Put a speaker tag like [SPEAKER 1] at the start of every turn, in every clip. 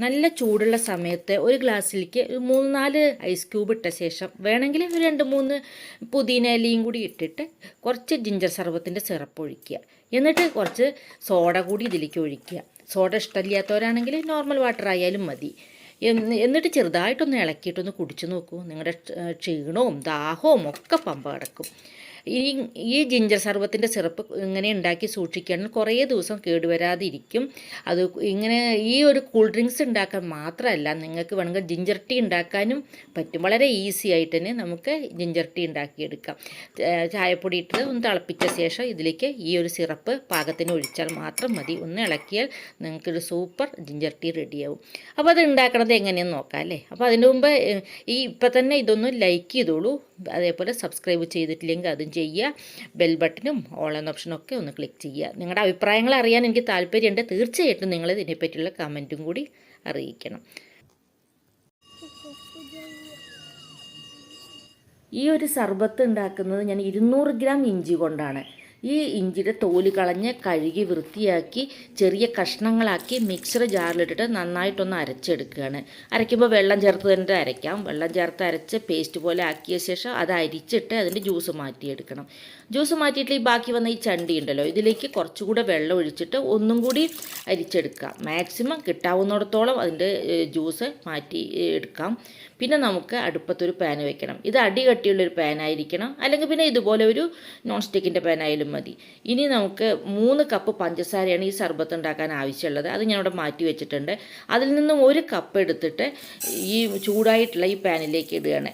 [SPEAKER 1] നല്ല ചൂടുള്ള സമയത്ത് ഒരു ഗ്ലാസ്സിലേക്ക് മൂന്ന് നാല് ഐസ് ക്യൂബ് ഇട്ട ശേഷം വേണമെങ്കിൽ ഒരു രണ്ട് മൂന്ന് പുതിന ഇലയും കൂടി ഇട്ടിട്ട് കുറച്ച് ജിഞ്ചർ സർബത്തിന്റെ സിറപ്പ് ഒഴിക്കുക. എന്നിട്ട് കുറച്ച് സോഡ കൂടി ഇതിലേക്ക് ഒഴിക്കുക. സോഡ ഇഷ്ടമില്ലാത്തവരാണെങ്കിൽ നോർമൽ വാട്ടർ ആയാലും മതി. എന്നിട്ട് ചെറുതായിട്ടൊന്ന് ഇളക്കിയിട്ടൊന്ന് കുടിച്ചു നോക്കൂ. നിങ്ങളുടെ ക്ഷീണവും ദാഹവും ഒക്കെ പമ്പ കിടക്കും. ഈ ഈ ജിഞ്ചർ സർബത്തിന്റെ സിറപ്പ് ഇങ്ങനെ ഉണ്ടാക്കി സൂക്ഷിക്കുകയാണെങ്കിൽ കുറേ ദിവസം കേടുവരാതിരിക്കും. അത് ഇങ്ങനെ ഈ ഒരു കൂൾ ഡ്രിങ്ക്സ് ഉണ്ടാക്കാൻ മാത്രമല്ല നിങ്ങൾക്ക് വേണമെങ്കിൽ ജിഞ്ചർ ടീ ഉണ്ടാക്കാനും പറ്റും. വളരെ ഈസി ആയിട്ട് തന്നെ നമുക്ക് ജിഞ്ചർ ടീ ഉണ്ടാക്കിയെടുക്കാം. ചായപ്പൊടി ഇട്ട് ഒന്ന് തിളപ്പിച്ച ശേഷം ഇതിലേക്ക് ഈ ഒരു സിറപ്പ് പാകത്തിന് ഒഴിച്ചാൽ മാത്രം മതി. ഒന്ന് ഇളക്കിയാൽ നിങ്ങൾക്കൊരു സൂപ്പർ ജിഞ്ചർ ടീ റെഡിയാവും. അപ്പോൾ അത് ഉണ്ടാക്കണത് എങ്ങനെയെന്ന് നോക്കാം അല്ലേ? അപ്പോൾ അതിന് മുമ്പ് ഈ ഇപ്പം തന്നെ ഇതൊന്ന് ലൈക്ക് ചെയ്തോളൂ. അതേപോലെ സബ്സ്ക്രൈബ് ചെയ്തിട്ടില്ലെങ്കിൽ അതും ചെയ്യുക. ബെൽ ബട്ടനും ഓൾ എന്ന ഓപ്ഷനും ഒക്കെ ഒന്ന് ക്ലിക്ക് ചെയ്യുക. നിങ്ങളുടെ അഭിപ്രായങ്ങൾ അറിയാൻ എനിക്ക് താല്പര്യമുണ്ട്. തീർച്ചയായിട്ടും നിങ്ങൾ ഇതിനെപ്പറ്റിയുള്ള കമന്റും കൂടി അറിയിക്കണം. ഈ ഒരു സർബത്ത് ഉണ്ടാക്കുന്നത് ഞാൻ ഇരുന്നൂറ് ഗ്രാം ഇഞ്ചി കൊണ്ടാണ്. ഈ ഇഞ്ചിയുടെ തോൽ കളഞ്ഞ് കഴുകി വൃത്തിയാക്കി ചെറിയ കഷ്ണങ്ങളാക്കി മിക്സർ ജാറിലിട്ടിട്ട് നന്നായിട്ടൊന്ന് അരച്ചെടുക്കുകയാണ്. അരയ്ക്കുമ്പോൾ വെള്ളം ചേർത്ത് തന്നെ അരയ്ക്കാം. വെള്ളം ചേർത്ത് അരച്ച് പേസ്റ്റ് പോലെ ആക്കിയ ശേഷം അത് അരിച്ചിട്ട് അതിന്റെ ജ്യൂസ് മാറ്റിയെടുക്കണം. ജ്യൂസ് മാറ്റിയിട്ട് ഈ ബാക്കി വന്ന ഈ ചണ്ടി ഉണ്ടല്ലോ ഇതിലേക്ക് കുറച്ചുകൂടെ വെള്ളം ഒഴിച്ചിട്ട് ഒന്നും കൂടി അരിച്ചെടുക്കാം മാക്സിമം കിട്ടാവുന്നിടത്തോളം അതിന്റെ ജ്യൂസ് മാറ്റി എടുക്കാം. പിന്നെ നമുക്ക് അടുപ്പത്തൊരു പാൻ വെക്കണം. ഇത് അടി കട്ടിയുള്ളൊരു പാൻ ആയിരിക്കണം. അല്ലെങ്കിൽ പിന്നെ ഇതുപോലെ ഒരു നോൺ സ്റ്റിക്കിന്റെ പാൻ ആയാലും മതി. ഇനി നമുക്ക് മൂന്ന് കപ്പ് പഞ്ചസാരയാണ് ഈ സർബത്ത് ഉണ്ടാക്കാൻ ആവശ്യമുള്ളത്. അത് ഞാനിവിടെ മാറ്റി വെച്ചിട്ടുണ്ട്. അതിൽ നിന്നും ഒരു കപ്പ് എടുത്തിട്ട് ഈ ചൂടായിട്ടുള്ള ഈ പാനിലേക്ക് ഇടുകയാണ്.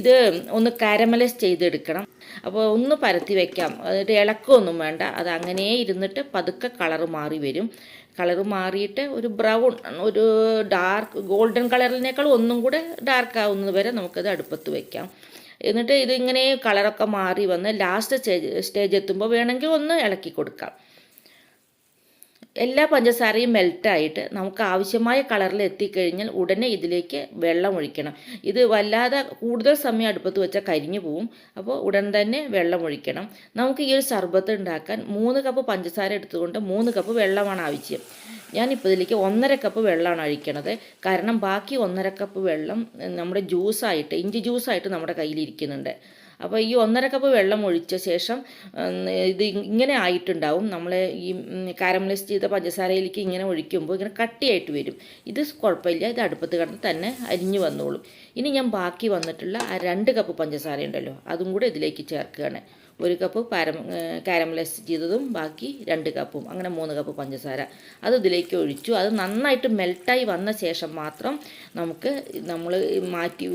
[SPEAKER 1] ഇത് ഒന്ന് കാരമലൈസ് ചെയ്തെടുക്കണം. അപ്പോൾ ഒന്ന് പരത്തി വെക്കാം. എന്നിട്ട് ഇളക്കമൊന്നും വേണ്ട. അത് അങ്ങനെ ഇരുന്നിട്ട് പതുക്കെ കളറ് മാറി വരും. കളറ് മാറിയിട്ട് ഒരു ബ്രൗൺ ഒരു ഡാർക്ക് ഗോൾഡൻ കളറിനേക്കാൾ ഒന്നും കൂടെ ഡാർക്ക് ആവുന്നത് വരെ നമുക്കത് അടുപ്പത്ത് വെക്കാം. എന്നിട്ട് ഇതിങ്ങനെ കളറൊക്കെ മാറി വന്ന് ലാസ്റ്റ് സ്റ്റേജ് സ്റ്റേജ് എത്തുമ്പോൾ വേണമെങ്കിൽ ഒന്ന് ഇളക്കി കൊടുക്കാം. എല്ലാ പഞ്ചസാരയും മെൽറ്റായിട്ട് നമുക്ക് ആവശ്യമായ കളറിൽ എത്തിക്കഴിഞ്ഞാൽ ഉടനെ ഇതിലേക്ക് വെള്ളം ഒഴിക്കണം. ഇത് വല്ലാതെ കൂടുതൽ സമയം അടുപ്പത്ത് വെച്ചാൽ കരിഞ്ഞു പോവും. അപ്പോൾ ഉടൻ തന്നെ വെള്ളം ഒഴിക്കണം. നമുക്ക് ഈ ഒരു സർബത്ത് ഉണ്ടാക്കാൻ മൂന്ന് കപ്പ് പഞ്ചസാര എടുത്തുകൊണ്ട് മൂന്ന് കപ്പ് വെള്ളമാണ് ആവശ്യം. ഞാനിപ്പോൾ ഇതിലേക്ക് ഒന്നര കപ്പ് വെള്ളമാണ് ഒഴിക്കണത്. കാരണം ബാക്കി ഒന്നര കപ്പ് വെള്ളം നമ്മുടെ ജ്യൂസായിട്ട് ഇഞ്ചി ജ്യൂസായിട്ട് നമ്മുടെ കയ്യിലിരിക്കുന്നുണ്ട് അപ്പോൾ ഈ ഒന്നര കപ്പ് വെള്ളം ഒഴിച്ച ശേഷം ഇത് ഇങ്ങനെ ആയിട്ടുണ്ടാവും. നമ്മൾ ഈ കാരമലൈസ് ചെയ്ത പഞ്ചസാരയിലേക്ക് ഇങ്ങനെ ഒഴിക്കുമ്പോൾ ഇങ്ങനെ കട്ടിയായിട്ട് വരും. ഇത് കുഴപ്പമില്ല ഇത് അടുപ്പത്ത് കിടന്ന് തന്നെ അരിഞ്ഞു വന്നോളും. ഇനി ഞാൻ ബാക്കി വന്നിട്ടുള്ള ആ രണ്ട് കപ്പ് പഞ്ചസാര ഉണ്ടല്ലോ അതും കൂടെ ഇതിലേക്ക് ചേർക്കുകയാണ്. ഒരു കപ്പ് പാരം കാരമലൈസ് ചെയ്തതും ബാക്കി രണ്ട് കപ്പും അങ്ങനെ മൂന്ന് കപ്പ് പഞ്ചസാര. അത് ഇതിലേക്ക് ഒഴിച്ചു. അത് നന്നായിട്ട് മെൽട്ടായി വന്ന ശേഷം മാത്രം നമുക്ക് നമ്മൾ മാറ്റി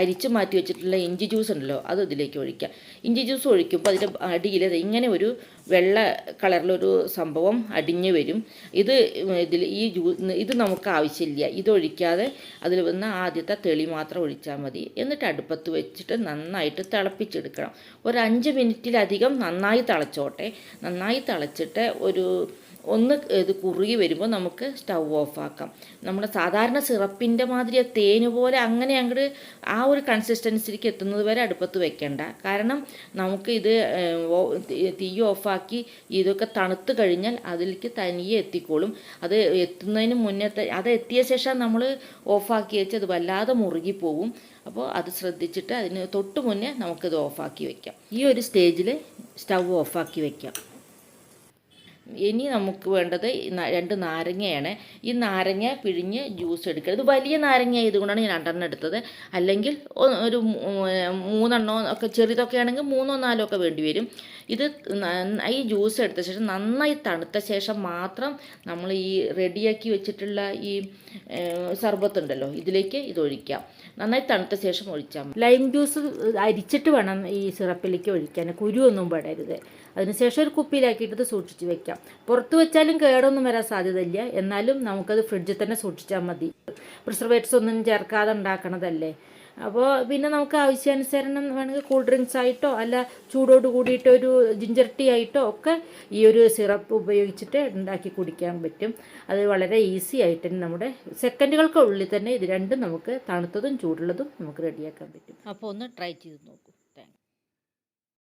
[SPEAKER 1] അരിച്ച് മാറ്റി വെച്ചിട്ടുള്ള ഇഞ്ചി ജ്യൂസ് ഉണ്ടല്ലോ അത് ഇതിലേക്ക് ഒഴിക്കാം. ഇഞ്ചി ജ്യൂസ് ഒഴിക്കുമ്പോൾ അതിന്റെ അടിയിൽ ഇങ്ങനെ ഒരു വെള്ള കളറിലൊരു സംഭവം അടിഞ്ഞു വരും. ഇത് ഇതിൽ ഈ ജ്യൂ ഇത് നമുക്ക് ആവശ്യമില്ല. ഇതൊഴിക്കാതെ അതിൽ വന്ന ആദ്യത്തെ തെളി മാത്രം ഒഴിച്ചാൽ മതി. എന്നിട്ട് അടുപ്പത്ത് വെച്ചിട്ട് നന്നായിട്ട് തിളപ്പിച്ചെടുക്കണം. ഒരു അഞ്ച് മിനിറ്റിലധികം നന്നായി തിളച്ചോട്ടെ. നന്നായി തിളച്ചിട്ട് ഒരു ഒന്ന് ഇത് കുറുകി വരുമ്പോൾ നമുക്ക് സ്റ്റൗ ഓഫാക്കാം നമ്മുടെ സാധാരണ സിറപ്പിന്റെ മാതിരി തേന് പോലെ അങ്ങനെ അങ്ങോട്ട് ആ ഒരു കൺസിസ്റ്റൻസിലേക്ക് എത്തുന്നത് വരെ അടുപ്പത്ത് വെക്കേണ്ട. കാരണം നമുക്ക് ഇത് തീ- ഓഫാക്കി ഇതൊക്കെ തണുത്ത് കഴിഞ്ഞാൽ അതിലേക്ക് തനിയെ എത്തിക്കോളും. അത് എത്തുന്നതിന് മുന്നേ അത് എത്തിയ ശേഷം നമ്മൾ ഓഫാക്കി വെച്ച് അത് വല്ലാതെ മുറുകിപ്പോവും അപ്പോൾ അത് ശ്രദ്ധിച്ചിട്ട് അതിന് തൊട്ട് മുന്നേ നമുക്കിത് ഓഫാക്കി വയ്ക്കാം ഈ ഒരു സ്റ്റേജിൽ സ്റ്റൗ ഓഫാക്കി വെക്കാം. ഇനി നമുക്ക് വേണ്ടത് രണ്ട് നാരങ്ങയാണ്. ഈ നാരങ്ങ പിഴിഞ്ഞ് ജ്യൂസ് എടുക്കുക ഇത് വലിയ നാരങ്ങ ആയതുകൊണ്ടാണ് ഞാൻ രണ്ടെണ്ണം എടുത്തത്. അല്ലെങ്കിൽ ഒരു മൂന്നെണ്ണോ ഒക്കെ ചെറുതൊക്കെ ആണെങ്കിൽ മൂന്നോ നാലോ ഒക്കെ വേണ്ടി വരും. ഇത് ഈ ജ്യൂസ് എടുത്ത ശേഷം നന്നായി തണുത്ത ശേഷം മാത്രം നമ്മൾ ഈ റെഡിയാക്കി വെച്ചിട്ടുള്ള ഈ സർബത്തുണ്ടല്ലോ ഇതിലേക്ക് ഇത് ഒഴിക്കാം നന്നായി തണുത്ത ശേഷം ഒഴിച്ചാൽ ലൈം ജ്യൂസ് അരിച്ചിട്ട് വേണം ഈ സിറപ്പിലേക്ക് ഒഴിക്കാൻ. കുരുവൊന്നും പെടരുത്. അതിനുശേഷം ഒരു കുപ്പിയിലാക്കിയിട്ട് സൂക്ഷിച്ച് വെക്കാം. പുറത്ത് വെച്ചാലും കേടൊന്നും വരാൻ സാധ്യതയില്ല. എന്നാലും നമുക്കത് ഫ്രിഡ്ജിൽ തന്നെ സൂക്ഷിച്ചാൽ മതി. പ്രിസർവേറ്റ്സ് ഒന്നും ചേർക്കാതെ ഉണ്ടാക്കണതല്ലേ. അപ്പോൾ പിന്നെ നമുക്ക് ആവശ്യാനുസരണം വേണമെങ്കിൽ കൂൾ ഡ്രിങ്ക്സ് ആയിട്ടോ അല്ല ചൂടോട് കൂടിയിട്ട് ഒരു ജിഞ്ചർ ടീ ആയിട്ടോ ഒക്കെ ഈ ഒരു സിറപ്പ് ഉപയോഗിച്ചിട്ട് ഉണ്ടാക്കി കുടിക്കാൻ പറ്റും. അത് വളരെ ഈസി ആയിട്ട് തന്നെ നമ്മുടെ സെക്കൻഡുകൾക്കുള്ളിൽ തന്നെ ഇത് രണ്ടും നമുക്ക് തണുത്തതും ചൂടുള്ളതും നമുക്ക് റെഡിയാക്കാൻ പറ്റും. അപ്പോൾ ഒന്ന് ട്രൈ ചെയ്ത് നോക്കൂ.